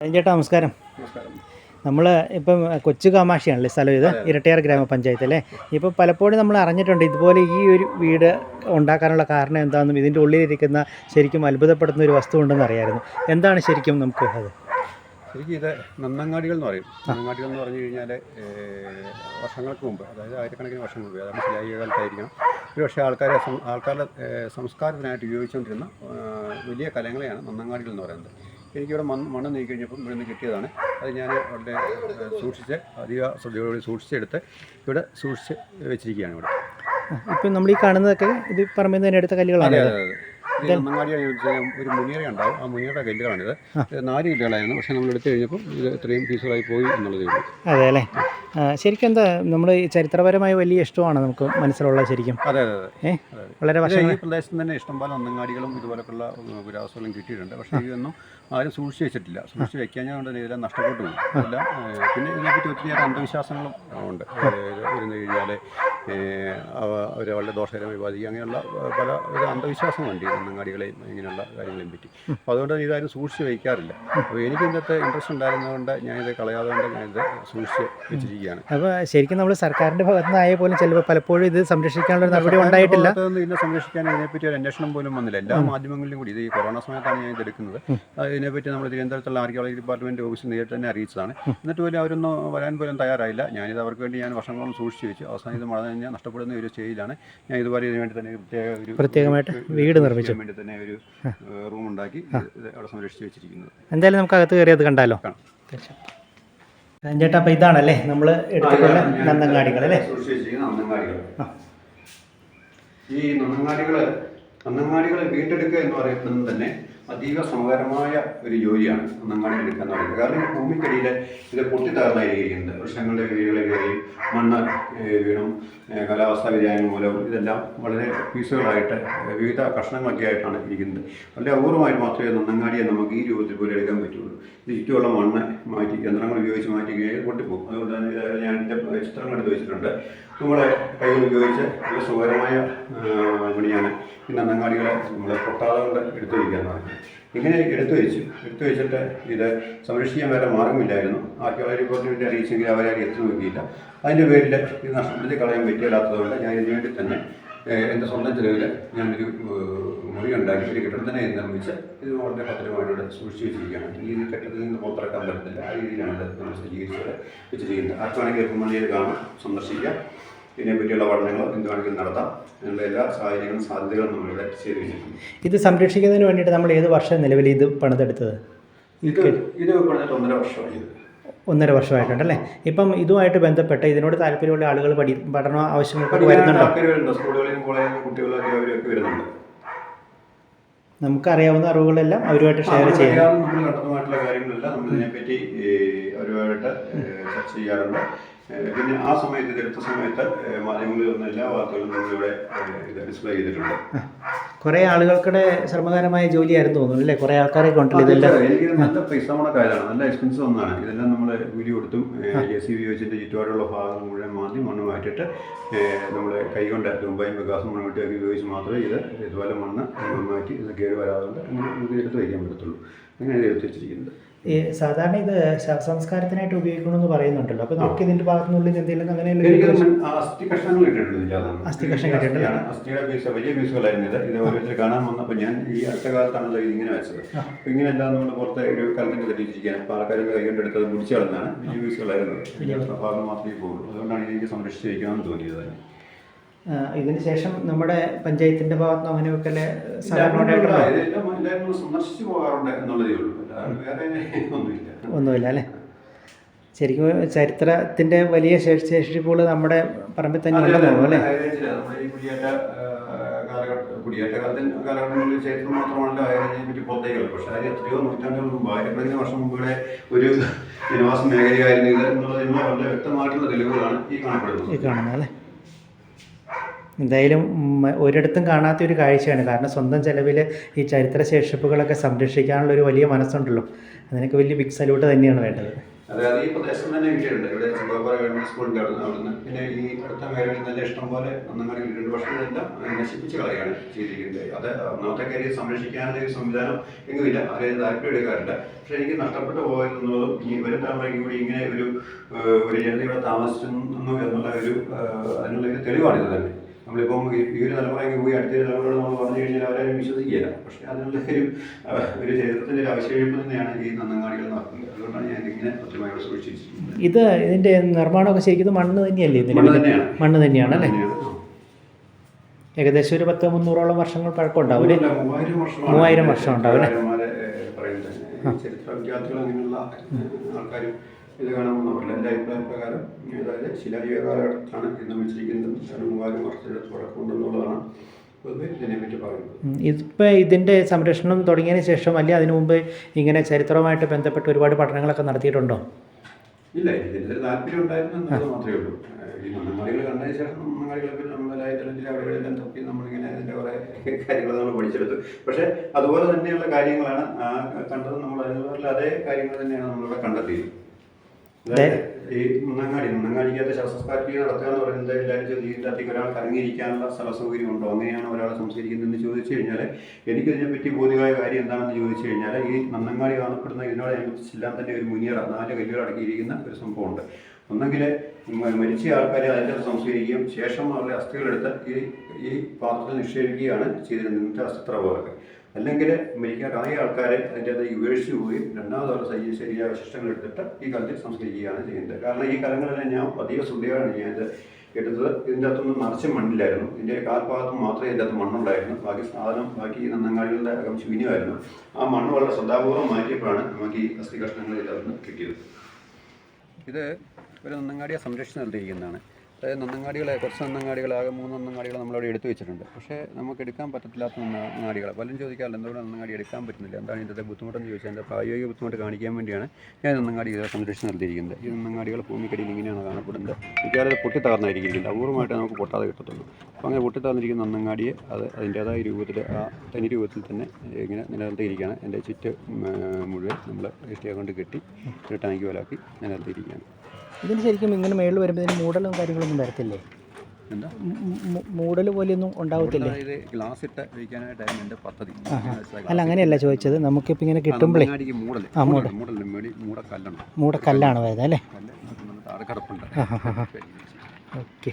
ചേട്ടാ നമസ്കാരം. നമസ്കാരം. നമ്മൾ ഇപ്പം കൊച്ചു കാമാക്ഷിയാണല്ലേ സ്ഥലം ഇത്? ഇരട്ടിയാർ ഗ്രാമപഞ്ചായത്ത് അല്ലേ ഇപ്പം പലപ്പോഴും നമ്മൾ അറിഞ്ഞിട്ടുണ്ട് ഇതുപോലെ ഈ ഒരു വീട് ഉണ്ടാക്കാനുള്ള കാരണം എന്താണെന്നും ഇതിന്റെ ഉള്ളിലിരിക്കുന്ന ശരിക്കും അത്ഭുതപ്പെടുന്ന ഒരു വസ്തു ഉണ്ടെന്ന് അറിയായിരുന്നു. എന്താണ് ശരിക്കും നമുക്ക് അത്? ശരിക്കും ഇത് നന്നങ്ങാടികൾ എന്ന് പറയും. നന്നങ്ങാടികൾ എന്ന് പറഞ്ഞു കഴിഞ്ഞാൽ വർഷങ്ങൾക്ക് മുമ്പ് അതായത് ആയിരക്കണക്കിന് വർഷം മുമ്പ് അതായത് ശിലായികൾക്കായിരിക്കണം കാലത്തായിരിക്കണം. ഒരു പക്ഷേ ആൾക്കാരെ ആൾക്കാരുടെ സംസ്കാരത്തിനായിട്ട് ഉപയോഗിച്ചുകൊണ്ടിരുന്ന വലിയ കലങ്ങളെയാണ് നന്നങ്ങാടികൾ എന്ന് പറയുന്നത്. എനിക്കിവിടെ മണ്ണ് മണ്ണ് നീക്കി കഴിഞ്ഞപ്പം ഇവിടെ നിന്ന് കിട്ടിയതാണ്. അത് ഞാൻ അവിടെ സൂക്ഷിച്ച് അധിക ശ്രദ്ധയോടുകൂടി സൂക്ഷിച്ചെടുത്ത് ഇവിടെ സൂക്ഷിച്ച് വെച്ചിരിക്കുകയാണ് ഇവിടെ. ഇപ്പം നമ്മൾ ഈ കാണുന്നതൊക്കെ ഇത് പറമ്പിൽ നിന്ന് തന്നെ എടുത്ത കല്ലുകളാണ്. നന്നങ്ങാടി ഒരു മുനിയറ ഉണ്ടാവും. ആ മുനിയറ കല്ലുകളാണിത് നാല് കല്ലുകളായിരുന്നു. പക്ഷെ നമ്മൾ എടുത്തു കഴിഞ്ഞപ്പോൾ ഇത് ഇത്രയും പീസുകളായി പോയി എന്നുള്ളതേ ഉള്ളൂ അതെ അല്ലേ? ശരിക്കും എന്താ നമ്മൾ ഈ ചരിത്രപരമായ വലിയ ഇഷ്ടമാണ് നമുക്ക് മനസ്സിലുള്ളത് ശരിക്കും. അതെ അതെ വളരെ ഇത് ഈ പ്രദേശത്ത് തന്നെ ഇഷ്ടംപോലെ ഒന്നങ്ങാടികളും ഇതുപോലെയുള്ള പുരാവസ്തുക്കളും കിട്ടിയിട്ടുണ്ട്. പക്ഷേ ഇതൊന്നും ആരും സൂക്ഷിച്ച് വെച്ചിട്ടില്ല. സൂക്ഷിച്ച് വെക്കാഞ്ഞതുകൊണ്ട് തന്നെ ഇതെല്ലാം നഷ്ടപ്പെട്ടു എല്ലാം പിന്നെ ഇതിനെപ്പറ്റി ഒത്തിരിയേറെ അന്ധവിശ്വാസങ്ങളും ഉണ്ട്. ഇരുന്ന് കഴിഞ്ഞാൽ അവർ വളരെ ദോഷകരമായി ബാധിക്കുക അങ്ങനെയുള്ള പല ഒരു അന്ധവിശ്വാസം ഈ അങ്ങാടികളെയും ഇങ്ങനെയുള്ള കാര്യങ്ങളെയും പറ്റി. അപ്പോൾ അതുകൊണ്ട് തന്നെ ഇതാരും സൂക്ഷിച്ച് വയ്ക്കാറില്ല. അപ്പോൾ എനിക്ക് ഇന്നത്തെ ഇൻട്രസ്റ്റ് ഉണ്ടായിരുന്നതുകൊണ്ട് ഞാനിത് കളയാതെ കൊണ്ട് ഞാനിത് സൂക്ഷിച്ച് വെച്ചിരിക്കുകയാണ്. അപ്പോൾ ശരിക്കും നമ്മൾ സർക്കാരിന്റെ ഭാഗത്തു നിന്നായ പോലും ചിലപ്പോൾ പലപ്പോഴും ഇത് സംരക്ഷിക്കാനുള്ള നടപടി ഉണ്ടായിട്ടില്ല. ഇതിനെ സംരക്ഷിക്കാൻ ഇതിനെപ്പറ്റി ഒരു അന്വേഷണം പോലും വന്നില്ല. എല്ലാ മാധ്യമങ്ങളിലും കൂടി ഇത് ഈ കൊറോണ സമയത്താണ് ഞാൻ ഇത് എടുക്കുന്നത്. ഇതിനെപ്പറ്റി നമ്മൾ തിരുവനന്തപുരത്തുള്ള ആർക്കിയോളജി ഡിപ്പാർട്ട്മെന്റ് ഓഫീസിൽ നേരിട്ട് തന്നെ അറിയിച്ചതാണ്. എന്നിട്ട് പോലും അവരൊന്നും വരാൻ പോലും തയ്യാറായില്ല. ഞാനിത് അവർക്ക് വേണ്ടി ഞാൻ വർഷങ്ങളോളം സൂക്ഷിച്ച് വെച്ചു. അവസാനം ഇത് മഴ കഴിഞ്ഞാൽ നഷ്ടപ്പെടുന്ന ഒരു സ്റ്റേജിലാണ്. ഞാൻ ഇതുപോലെ ഇതിനു വേണ്ടി തന്നെ പ്രത്യേക ഒരു പ്രത്യേകമായിട്ട് വീട് നിർമ്മിച്ചു. വേണ്ടി തന്നെ ഒരു റൂം ഉണ്ടാക്കി അവിടെ സംരക്ഷിച്ച് വെച്ചിരിക്കുന്നത്. എന്തായാലും നമുക്ക് അകത്ത് കയറി അത് കണ്ടാലോ? കാണാം. ചേട്ടാ അപ്പൊ ഇതാണല്ലേ നമ്മൾ എടുത്തിട്ടുള്ള നന്നങ്ങാടികൾ അല്ലേ? ഈ നന്നങ്ങാടികൾ നന്നങ്ങാടികൾ വീണ്ടെടുക്കുക എന്ന് പറയുന്നത് തന്നെ അതീവ ശ്രമകരമായ ഒരു ജോലിയാണ് നന്നങ്ങാടി എടുക്കുക പറയുന്നത്. കാരണം ഭൂമിക്കടിയിൽ ഇത് പൊട്ടിത്തകർന്നായിരിക്കുന്നത് വൃക്ഷങ്ങളുടെ വീടുകളിൽ കയറിയും മണ്ണ് വീണും കാലാവസ്ഥാ വ്യതിയാനം മൂലവും ഇതെല്ലാം വളരെ പീസുകളായിട്ട് വിവിധ കഷ്ണങ്ങളൊക്കെ ആയിട്ടാണ് ഇരിക്കുന്നത്. വളരെ അപൂർവമായിട്ട് മാത്രമേ നന്നങ്ങാടിയെ നമുക്ക് ഈ രൂപത്തിൽ പോലും എടുക്കാൻ പറ്റുള്ളൂ. ഇത് ചുറ്റുമുള്ള മണ്ണ് മാറ്റി യന്ത്രങ്ങൾ ഉപയോഗിച്ച് മാറ്റി പൊട്ടിപ്പോകും അതുകൊണ്ട് തന്നെ ഞാൻ എന്റെ ചിത്രങ്ങൾ എടുത്ത് വെച്ചിട്ടുണ്ട്. നമ്മളെ കൈകൾ ഉപയോഗിച്ച് ഒരു സുഖകരമായ പണിയാണ് ഈ നന്നങ്ങാടികളെ നമ്മൾ പൊട്ടാതെ കൊണ്ട് എടുത്തു വയ്ക്കുക എന്ന് പറയുന്നത്. ഇങ്ങനെ എടുത്തു വെച്ചു. എടുത്തു വെച്ചിട്ട് ഇത് സംരക്ഷിക്കാൻ വേറെ മാർഗമില്ലായിരുന്നു ആർക്കിയോളജി റിപ്പോർട്ടിനെ അറിയിച്ചെങ്കിൽ അവരാരും എത്തി നോക്കിയില്ല. അതിന്റെ പേരിൽ ഇത് നഷ്ടപ്പെടുത്തി കളയാൻ പറ്റിയില്ലാത്തതുകൊണ്ട് ഞാൻ ഇതിനു വേണ്ടി തന്നെ എന്റെ സ്വന്തം ചിലവിൽ ഞാനൊരു മുറി ഉണ്ടാക്കി ഒരു കെട്ടിടം തന്നെ നിർമ്മിച്ച് ഇത് വളരെ ഭദ്രമായിട്ട് സൂക്ഷിച്ച് വെച്ചിരിക്കുകയാണ്. ഈ കെട്ടിടത്തിൽ നിന്ന് പുറത്തിറക്കാൻ പറ്റത്തില്ല. ആ രീതിയിലാണ് നമ്മൾ സജ്ജീകരിച്ചത് വെച്ചിരിക്കുന്നത് ആർക്കാണെങ്കിൽ കുമ്മള്ളിയിൽ കാണാം സന്ദർശിക്കാം. ഇതിനെപ്പറ്റിയുള്ള പഠനങ്ങൾ എന്ത് വേണമെങ്കിലും നടത്താം. അതിനുള്ള എല്ലാ സാഹചര്യങ്ങളും സാധ്യതകളും നമ്മളിവിടെ ചെയ്ത് വെച്ചിട്ടുണ്ട് ഇത് സംരക്ഷിക്കുന്നതിന് വേണ്ടിയിട്ട് നമ്മൾ ഏത് വർഷം നിലവിൽ ഇത് പണിതെടുത്തത്? ഇത് ഇത് പണിതിട്ട് ഒന്നര വർഷമായി ഇത് ഒന്നര വർഷമായിട്ടുണ്ടല്ലേ? ഇപ്പം ഇതുമായിട്ട് ബന്ധപ്പെട്ട് ഇതിനോട് താല്പര്യമുള്ള ആളുകൾ പഠി പഠന ആവശ്യങ്ങൾക്ക് വരുന്നുണ്ടോ? സ്കൂളുകളിലും കോളേജിലും കുട്ടികളൊക്കെ അവരൊക്കെ വരുന്നുണ്ട്. നമുക്കറിയാവുന്ന അറിവുകളെല്ലാം അവരുമായിട്ട് ഷെയർ ചെയ്യാം. നമ്മൾ കണ്ടതുമായിട്ടുള്ള കാര്യങ്ങളെല്ലാം. നമ്മൾ ഇതിനെപ്പറ്റി അവരുമായിട്ട് ചർച്ച ചെയ്യാറുണ്ട്. പിന്നെ ആ സമയത്ത് ഇതെടുത്ത സമയത്ത് മാധ്യമങ്ങളിൽ വന്ന എല്ലാ വാർത്തകളും നമ്മളിവിടെ ഇത് ഡിസ്പ്ലേ ചെയ്തിട്ടുണ്ട്. കുറേ ആളുകൾക്കിടെ ശ്രമകരമായ ജോലിയായിരുന്നു തോന്നുന്നു അല്ലേ? കുറേ ആൾക്കാരെ ഇതെല്ലാം. എനിക്ക് നല്ല പൈസ മുടക്കായതാണ് നല്ല എക്സ്പെൻസ് ഒന്നാണ്. ഇതെല്ലാം നമ്മൾ വീഡിയോ കൊടുത്തും ജെ സി ബി വെച്ചിട്ട് ചുറ്റുപാടുള്ള ഭാഗങ്ങൾ മുഴുവൻ മാറ്റി മണ്ണ് മാറ്റിയിട്ട് നമ്മൾ കൈകൊണ്ട് ദുബായും വികാസം മണ്ണുമട്ടിയൊക്കെ ഉപയോഗിച്ച് മാത്രമേ ഇത് ഇതുപോലെ മണ്ണ് മാറ്റി ഇത് കേട് വരാതുകൊണ്ട് അങ്ങനെ നമുക്ക് എടുത്ത് വയ്ക്കാൻ പറ്റത്തുള്ളൂ. അങ്ങനെ ഇത് എടുത്ത് വെച്ചിരിക്കുന്നത് ഈ സാധാരണ ഇത് ശവസംസ്കാരത്തിനായിട്ട് ഉപയോഗിക്കണമെന്ന് പറയുന്നുണ്ടല്ലോ. അപ്പൊ നമുക്ക് ഇതിന്റെ ഭാഗത്തുനിന്നുള്ളിൽ എന്തെങ്കിലും അങ്ങനെ അസ്ഥി കഷ്ണങ്ങൾ ഇതിനകത്ത്. അസ്ഥി കഷ്ണം. അസ്ഥിയാണ്. അസ്ഥിയുടെ പീസ് വലിയ പീസുകളായിരുന്നു ഇത് ഇത് ഓരോരുത്തർ കാണാൻ വന്നപ്പോൾ ഞാൻ ഈ അടുത്ത കാലത്താണല്ലോ ഇത് ഇങ്ങനെ വെച്ചത്. അപ്പോൾ ഇങ്ങനെയെല്ലാം നമ്മൾ പുറത്തെ ഒരു കലത്തിന് തെറ്റിച്ചിരിക്കുകയാണ് അപ്പോൾ ആൾക്കാരൊക്കെ കൈകൊണ്ട് എടുത്തത് മുടിച്ചു കളഞ്ഞാണ് വലിയ പീസുകളായിരുന്നത് ഭാഗം മാത്രമേ പോകുള്ളൂ. അതുകൊണ്ടാണ് എനിക്ക് സംരക്ഷിച്ച് വയ്ക്കാമെന്ന് തോന്നിയത് തന്നെ ഇതിന് ശേഷം നമ്മുടെ പഞ്ചായത്തിന്റെ ഭാഗത്തുനിന്ന് അങ്ങനെയൊക്കെ സന്ദർശിച്ചു ഇതെല്ലാം എല്ലാവരും ഒന്ന് സന്ദർശിച്ച് പോകാറുണ്ട് എന്നുള്ളതേ ഉള്ളൂ. ഒന്നുമില്ല. അല്ലേ? ശരിക്കും ചരിത്രത്തിന്റെ വലിയ ശേഷി- ശേഷിപ്പുകൾ നമ്മുടെ പറമ്പിൽ തന്നെ ഉണ്ടല്ലോ അല്ലേ കുടിയേറ്റ കാലത്തിൽ കാലഘട്ടങ്ങളിൽ ചരിത്രം മാത്രമാണല്ലോ ഹൈറേഞ്ചിനെ പറ്റി പുറത്തേക്ക് പക്ഷേ അതിന് എത്രയോ നൂറ്റാണ്ടുകൾ മുമ്പ് ആയിരക്കണക്കിന് വർഷം മുമ്പുകളെ ഒരു ജനവാസ മേഖലയായിരുന്നു ഇത് വളരെ വ്യക്തമായിട്ടുള്ള തെളിവുകളാണ് ഈ കാണപ്പെടുന്നത്. എന്തായാലും ഒരിടത്തും കാണാത്ത ഒരു കാഴ്ചയാണ്. കാരണം സ്വന്തം ചെലവിൽ ഈ ചരിത്ര ശേഷിപ്പുകളൊക്കെ സംരക്ഷിക്കാനുള്ള ഒരു വലിയ മനസ്സുണ്ടല്ലോ. അതിനൊക്കെ വലിയ ബിഗ് സല്യൂട്ട് തന്നെയാണ് വേണ്ടത്. അതായത് ഈ പ്രദേശം തന്നെ കിട്ടിയിട്ടുണ്ട് ഇവിടെ ചെറുപ്പപ്പാറ ഗവൺമെന്റ് സ്കൂളിന്റെ അവിടെ അവിടുന്ന് പിന്നെ ഈ അടുത്ത മേഖലയിൽ നല്ല ഇഷ്ടം പോലെ ഒന്നങ്ങാടി കിട്ടിയിട്ടുണ്ട്. പക്ഷേ ഇതെല്ലാം നശിപ്പിച്ച് കളയാണ് ചെയ്തിരിക്കുന്നത്. അത് ഒന്നാമത്തെ കാര്യം സംരക്ഷിക്കാനുള്ള ഒരു സംവിധാനം എങ്ങുമില്ല ആരെയും താല്പര്യം എടുക്കാറില്ല പക്ഷേ എനിക്ക് നഷ്ടപ്പെട്ടു പോയതെന്നുള്ളതും ഈ ഒരു തലമുറയ്ക്ക് കൂടി ഇങ്ങനെ ഒരു ഒരു ജനത ഇവിടെ താമസിക്കുന്നു എന്നുള്ള ഒരു അതിനുള്ള ഒരു തെളിവാണിത് തന്നെ. നമ്മളിപ്പം ഈ ഒരു തലമുറയ്ക്ക് പോയി അടുത്ത തലമുറയോട് നമ്മൾ പറഞ്ഞു കഴിഞ്ഞാൽ അവരാരും വിശ്വസിക്കുകയില്ല. പക്ഷേ അതിനുള്ള ഒരു ഒരു ചരിത്രത്തിന്റെ ഒരു അവശേഷിപ്പ് തന്നെയാണ് ഈ നന്നങ്ങാടികൾ നടക്കുന്നത് അതുകൊണ്ടാണ് ഞാൻ ഇങ്ങനെ കൃത്യമായി സൂക്ഷിച്ചിരിക്കുന്നത്. ഇത് ഇതിന്റെ നിർമ്മാണമൊക്കെ ശരിക്കും മണ്ണ് തന്നെയല്ലേ മണ്ണ് തന്നെയാണ്. മണ്ണ് തന്നെയാണ് അല്ലേ? ഏകദേശം ഒരു പത്ത് മുന്നൂറോളം വർഷങ്ങൾ പഴക്കം ഉണ്ടാവും അല്ലേ മൂവായിരം വർഷം ഉണ്ടാവും ചരിത്ര വിദ്യാർത്ഥികൾ അങ്ങനെയുള്ള ആൾക്കാരും ഇത് കാണുമെന്നവരില്ല എന്റെ അഭിപ്രായ പ്രകാരം അതായത് ശിലായുഗ കാലഘട്ടത്താണ് ഇത് വെച്ചിരിക്കുന്നതും. മൂവായിരം വർഷത്തിന്റെ തുടക്കമുണ്ടെന്നുള്ളതാണ് ഇതിപ്പോൾ ഇതിന്റെ സംരക്ഷണം തുടങ്ങിയതിന് ശേഷം അല്ലെങ്കിൽ അതിനു മുമ്പ് ഇങ്ങനെ ചരിത്രവുമായിട്ട് ബന്ധപ്പെട്ട് ഒരുപാട് പഠനങ്ങളൊക്കെ നടത്തിയിട്ടുണ്ടോ? ഇല്ല ഇതിന്റെ താല്പര്യം ഉണ്ടായിരുന്നു മാത്രമേ ഉള്ളൂ. ഈ മണ്ണാടികൾ കണ്ടതിന് ശേഷം മണ്ണാടികളെ പറ്റി നമ്മളായ തലത്തിൽ അവിടെ ഇവിടെ എല്ലാം തപ്പി നമ്മളിങ്ങനെ അതിന്റെ കുറേ കാര്യങ്ങൾ നമ്മൾ പഠിച്ചെടുത്തു. പക്ഷേ അതുപോലെ തന്നെയുള്ള കാര്യങ്ങളാണ് ആ കണ്ടത് നമ്മൾ അതിനുള്ള അതേ കാര്യങ്ങൾ തന്നെയാണ് നമ്മളിവിടെ കണ്ടെത്തിയത്. ഈ മുന്നങ്ങാടി മുന്നങ്ങാടിക്കകത്ത് ശവസംസ്കാരിക നടത്തുക എന്ന് പറയുന്നത് എല്ലാവരും ഇതിന്റെ അകത്തേക്ക് ഒരാൾ കറങ്ങിയിരിക്കാനുള്ള സ്ഥല ഉണ്ടോ അങ്ങനെയാണ് ഒരാൾ സംസ്കരിക്കുന്നതെന്ന് ചോദിച്ചു കഴിഞ്ഞാൽ എനിക്കിതിനെപ്പറ്റി ബോധ്യമായ കാര്യം എന്താണെന്ന് ചോദിച്ചു കഴിഞ്ഞാൽ ഈ നന്നങ്ങാടി കാണപ്പെടുന്ന ഇതിനോടനുസരിച്ചെല്ലാം തന്നെ ഒരു മുനിയറ നാല് കല്ലുകൾ അടക്കിയിരിക്കുന്ന ഒരു സംഭവമുണ്ട്. ഒന്നെങ്കിൽ മരിച്ച ആൾക്കാരെ അതിന്റെ സംസ്കരിക്കുകയും ശേഷം അവരുടെ അസ്ഥികളെടുത്ത് ഈ ഈ പാത്രത്തിൽ നിക്ഷേപിക്കുകയാണ് ചെയ്തിരുന്നത്. ഇന്നത്തെ അസ്ഥിത്രപോലൊക്കെ അല്ലെങ്കിൽ മരിക്കാറായ ആൾക്കാരെ അതിന്റെ അത് ഉപേക്ഷിച്ച് പോയി രണ്ടാമത് അവരുടെ ശരിയായ ശിഷ്ടങ്ങൾ എടുത്തിട്ട് ഈ കാലത്തിൽ സംസ്കരിക്കുകയാണ് ചെയ്യുന്നത്. കാരണം ഈ കാലങ്ങളിലെ ഞാൻ അധിക ശ്രദ്ധയാണ് ഞാനിത് എടുത്തത് ഇതിന്റെ അകത്തൊന്നും നിറച്ച് മണ്ണില്ലായിരുന്നു. ഇതിന്റെ കാൽഭാഗത്ത് മാത്രമേ ഇതിന്റെ അകത്ത് മണ്ണുണ്ടായിരുന്നു. ബാക്കി സാധനം ബാക്കി നന്നങ്ങാടികളുടെ അകം ശൂന്യമായിരുന്നു. ആ മണ്ണ് വളരെ ശ്രദ്ധാപൂർവം മാറ്റിയപ്പോഴാണ് നമുക്ക് ഈ അസ്ഥി കഷ്ണങ്ങൾ ഇതിൽ കിട്ടിയത്. ഇത് ഒരു നന്നങ്ങാടിയെ സംരക്ഷിച്ച് നിർത്തിയിരിക്കുന്നതാണ്. അതായത് നന്നങ്ങാടികളെ കുറച്ച് നന്നങ്ങാടികളാകെ മൂന്ന് നന്നങ്ങാടികൾ നമ്മളവിടെ എടുത്തു വെച്ചിട്ടുണ്ട്. പക്ഷേ നമുക്ക് എടുക്കാൻ പറ്റത്തില്ലാത്ത നന്നങ്ങാടികൾ പലരും ചോദിക്കാറില്ല എന്തുകൊണ്ട് നന്നങ്ങാടി എടുക്കാൻ പറ്റുന്നില്ല? എന്താണ് ഇതിന്റെ ബുദ്ധിമുട്ടെന്ന് ചോദിച്ചാൽ എന്റെ പ്രായോഗിക ബുദ്ധിമുട്ട് കാണിക്കാൻ വേണ്ടിയാണ് ഞാൻ നന്നങ്ങാടി ഇതിനെ സംരക്ഷിച്ച് നൽകിയിരിക്കുന്നത് ഈ നന്നങ്ങാടികൾ ഭൂമിക്കടിയിൽ ഇങ്ങനെയാണ് കാണപ്പെടുന്നത്. മിക്കവാറും പൊട്ടി തകർന്നായിരിക്കില്ല അപൂർവമായിട്ട് നമുക്ക് പൊട്ടാതെ കിട്ടത്തുള്ളൂ. അപ്പോൾ അങ്ങനെ പൊട്ടിത്തകർന്നിരിക്കുന്ന നന്നങ്ങാടിയെ അത് അതിന്റേതായ രൂപത്തിൽ ആ തനി രൂപത്തിൽ തന്നെ ഇങ്ങനെ നിലനിർത്തിയിരിക്കുകയാണ്. എന്റെ ചുറ്റ് മുഴുവൻ നമ്മൾ ഇഷ്ടിക കൊണ്ട് കെട്ടി ഒരു ടാങ്ക് പോലാക്കി നിലനിർത്തിയിരിക്കുകയാണ്. ഇതിന് ശരിക്കും ഇങ്ങനെ മേളിൽ വരുമ്പോൾ ഇതിന് മൂടലും കാര്യങ്ങളൊന്നും വരത്തില്ലേ? മൂടൽ പോലെയൊന്നും ഉണ്ടാവത്തില്ലേ? ഗ്ലാസ് ഇട്ട് വയ്ക്കാനായിട്ടായിരുന്നു എന്റെ പദ്ധതി? അല്ല അങ്ങനെയല്ല ചോദിച്ചത്. നമുക്കിപ്പോൾ ഇങ്ങനെ കിട്ടുമ്പോഴേ ആ, മൂടൽ. മൂടക്കല്ലാണ്. മൂടക്കല്ലാണ് വരുന്നത് അല്ലേ? ഓക്കെ.